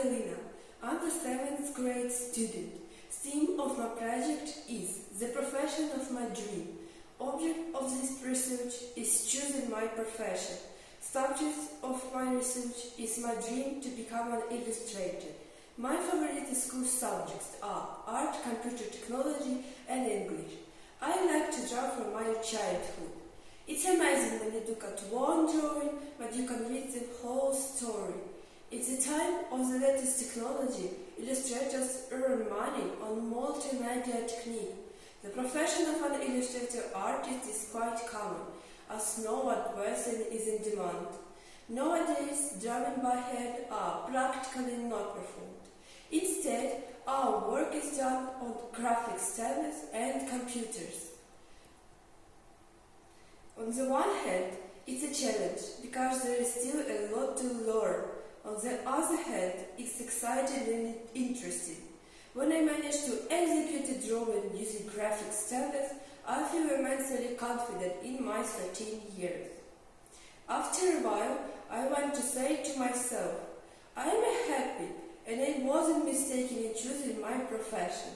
I'm the seventh grade student. Theme of my project is the profession of my dream. Object of this research is choosing my profession. Subject of my research is my dream to become an illustrator. My favorite school subjects are art, computer technology, and English. I like to draw from my childhood. It's amazing when you look at one drawing, but you can read the whole story. It's the time of the latest technology. Illustrators earn money on multimedia technique. The profession of an illustrator artist is quite common, as no advertising is in demand. Nowadays, drawing by hand are practically not performed. Instead, our work is done on graphic tablets and computers. On the one hand, it's a challenge because there is still a lot to learn. On the other hand, it's exciting and interesting. When I manage to execute a drawing using graphic tablets, I feel immensely confident in my 13 years. After a while, I want to say to myself, I am happy and I wasn't mistaken in choosing my profession.